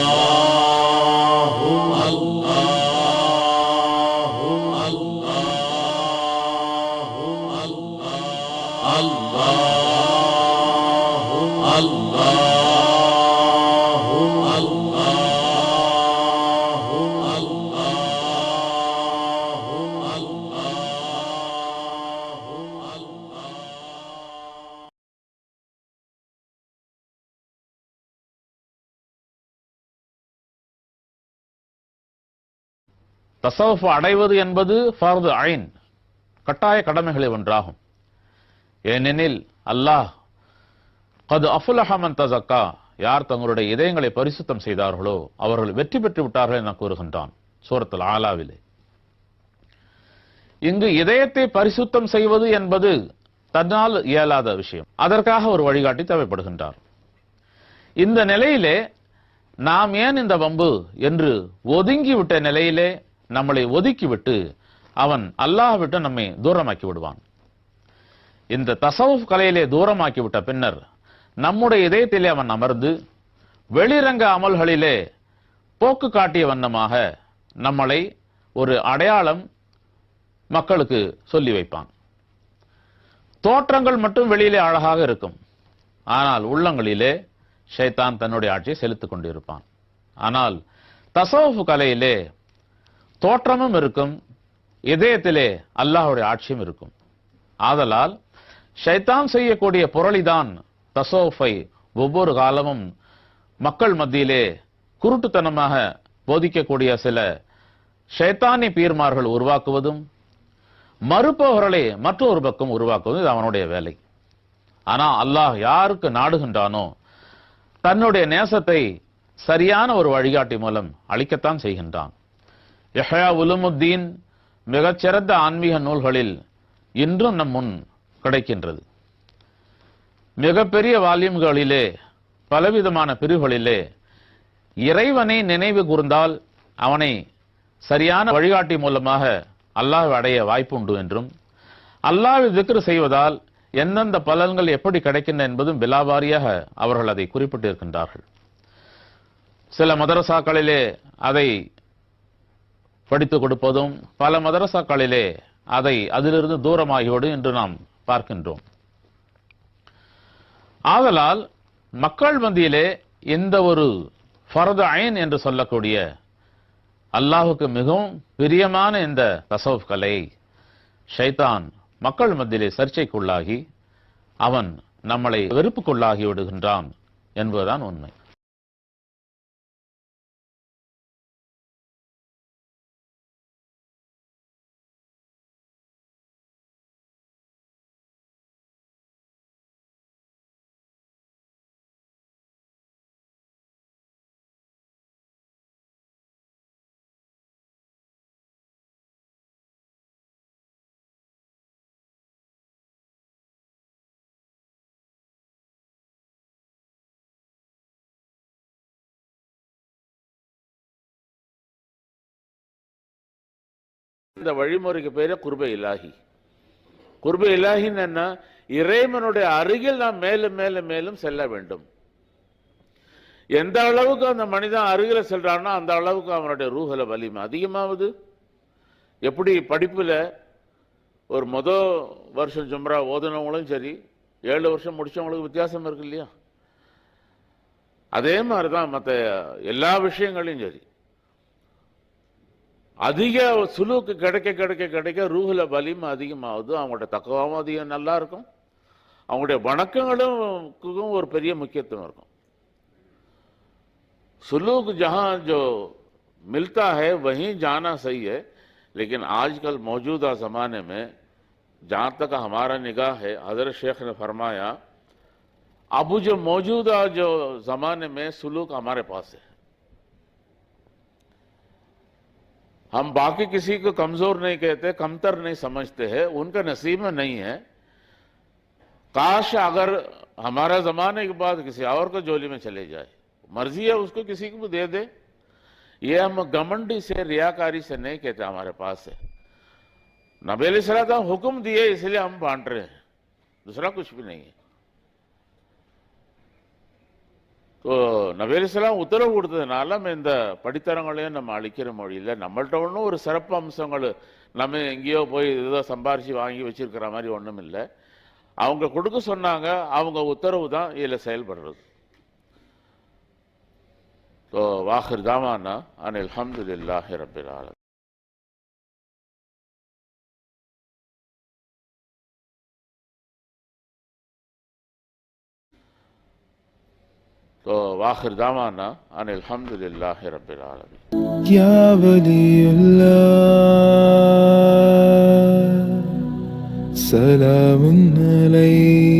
Allah. தசவுஃப் அடைவது என்பது ஃபர்து ஐன் கட்டாய கடமைகளில் ஒன்றாகும். ஏனெனில் அல்லாஹ் கது அஃபுலஹமன் தசக்கா யார் தங்களுடைய இதயங்களை பரிசுத்தம் செய்தார்களோ அவர்கள் வெற்றி பெற்று விட்டார்கள் என கூறுகின்றான் சூரத்தில் ஆலாவிலே. இங்கு இதயத்தை பரிசுத்தம் செய்வது என்பது தன்னால் இயலாத விஷயம். அதற்காக ஒரு வழிகாட்டி தேவைப்படுகின்றார். இந்த நிலையிலே நாம் ஏன் இந்த வம்பு என்று ஒதுங்கிவிட்ட நிலையிலே நம்மளை ஒதுக்கிவிட்டு அவன் அல்லாஹ்விட்டு நம்மை தூரமாக்கி விடுவான் இந்த தசவுப் கலையிலே தூரமாக்கி விட்ட பின்னர் நம்முடைய இதயத்திலே அவன் அமர்ந்து வெளிரங்க அமல்களிலே போக்கு காட்டிய வண்ணமாக நம்மளை ஒரு அடையாளம் மக்களுக்கு சொல்லி வைப்பான். தோற்றங்கள் மட்டும் வெளியிலே அழகாக இருக்கும். ஆனால் உள்ளங்களிலே ஷைத்தான் தன்னுடைய ஆட்சியை செலுத்திக் கொண்டிருப்பான். ஆனால் தசவுப் கலையிலே தோற்றமும் இருக்கும் இதயத்திலே அல்லாஹுடைய ஆட்சியும் இருக்கும். ஆதலால் ஷைத்தான் செய்யக்கூடிய புரளிதான் தசோஃபை ஒவ்வொரு காலமும் மக்கள் மத்தியிலே குருட்டுத்தனமாக போதிக்கக்கூடிய சில ஷைத்தானி பீர்மார்கள் உருவாக்குவதும் மறுப்பவர்களை மற்றொரு பக்கம் உருவாக்குவதும் இது அவனுடைய வேலை. ஆனால் அல்லாஹ் யாருக்கு நாடுகின்றானோ தன்னுடைய நேசத்தை சரியான ஒரு வழிகாட்டி மூலம் அளிக்கத்தான் செய்கின்றான். யஹ்யா உலுமுத்தீன் மிகச்சிறந்த ஆன்மீக நூல்களில் இன்றும் நம் முன் கிடைக்கின்றது. மிகப்பெரிய வால்யூம்களிலே பலவிதமான பிரிவுகளிலே இறைவனை நினைவு கூர்ந்தால் அவனை சரியான வழிகாட்டி மூலமாக அல்லாஹ் அடைய வாய்ப்புண்டு என்றும் அல்லாஹ் திக்ரு செய்வதால் எந்தெந்த பலன்கள் எப்படி கிடைக்கின்றன என்பதும் விலாவாரியாக அவர்கள் அதை குறிப்பிட்டிருக்கின்றார்கள். சில மதரசாக்களிலே அதை படித்து கொடுப்பதும் பல மதரசாக்களிலே அதை அதிலிருந்து தூரமாகிவிடும் என்று நாம் பார்க்கின்றோம். ஆதலால் மக்கள் மத்தியிலே இந்த ஒரு ஃபரது ஐன் என்று சொல்லக்கூடிய அல்லாஹுக்கு மிகவும் பிரியமான இந்த தசவுப் கலை ஷைத்தான் மக்கள் மத்தியிலே சர்ச்சைக்குள்ளாகி அவன் நம்மளை வெறுப்புக்குள்ளாகி விடுகின்றான் என்பதுதான் உண்மை. இந்த வழிமுறைக்கு பேரு குர்பை இலாகி குர்பை இலாகின்னு என்ன? இறைவனுடைய அருகில் நாம் மேலும் மேலும் மேலும் செல்ல வேண்டும். எந்த அளவுக்கு அந்த மனிதன் அருகில் செல்றானோ அந்த அளவுக்கு அவனுடைய ரூஹல வலிமை அதிகமாகுது. எப்படி படிப்புல ஒரு முத வருஷம் ஜும்ரா ஓதுனவங்களும் சரி ஏழு வருஷம் முடிச்சவங்களுக்கு வித்தியாசம் இருக்கு இல்லையா? அதே மாதிரி தான் மற்ற எல்லா விஷயங்களையும் சரி. அதிக சுலுக்கு கிடைக்க கிடைக்க கிடைக்க ரூஹுல வலிமை அதிகமாகுது அவங்களோட தக்கவாவும் அதிகம் நல்லா இருக்கும் அவங்களுடைய வணக்கங்களுக்கும் ஒரு பெரிய முக்கியத்துவம் இருக்கும் सुलूक जहां जो मिलता है वहीं जाना सही है लेकिन आजकल मौजूदा जमाने में जहां तक हमारा निगाह है हजरत शेख ने फरमाया अब जो मौजूदा जो जमाने में सुलूक हमारे पास है हम बाकी किसी को कमज़ोर नहीं कहते, कमतर नहीं समझते हैं, उनका नसीब में नहीं है। काश अगर हमारा जमाने के बाद किसी और को जोली में चले जाए, मर्ज़ी है उसको किसी को दे दे। ये हम गमंडी से, रियाकारी से नहीं कहते हमारे पास है। नबी सलाम हुक्म दिए, इसलिए हम बांट रहे हैं। दूसरा कुछ भी नहीं है। तो உத்தரவு கொடுத்ததுனால நம்ம இந்த படித்தரங்களையும் நம்ம அழிக்கிற மொழியில் நம்மள்ட்ட ஒன்றும் ஒரு சிறப்பு அம்சங்கள் நம்ம எங்கேயோ போய் ஏதோ சம்பாரித்து வாங்கி வச்சிருக்கிற மாதிரி ஒன்றும் இல்லை. அவங்க கொடுக்க சொன்னாங்க அவங்க உத்தரவு தான் இதில் செயல்படுறது. ஸோ வாஹிர் தாமானா அனில் அல்ஹம்துலில்லாஹி ரப்பில் تو واخر دعوانا ان الحمد لله رب العالمين يا ولي الله سلام عليك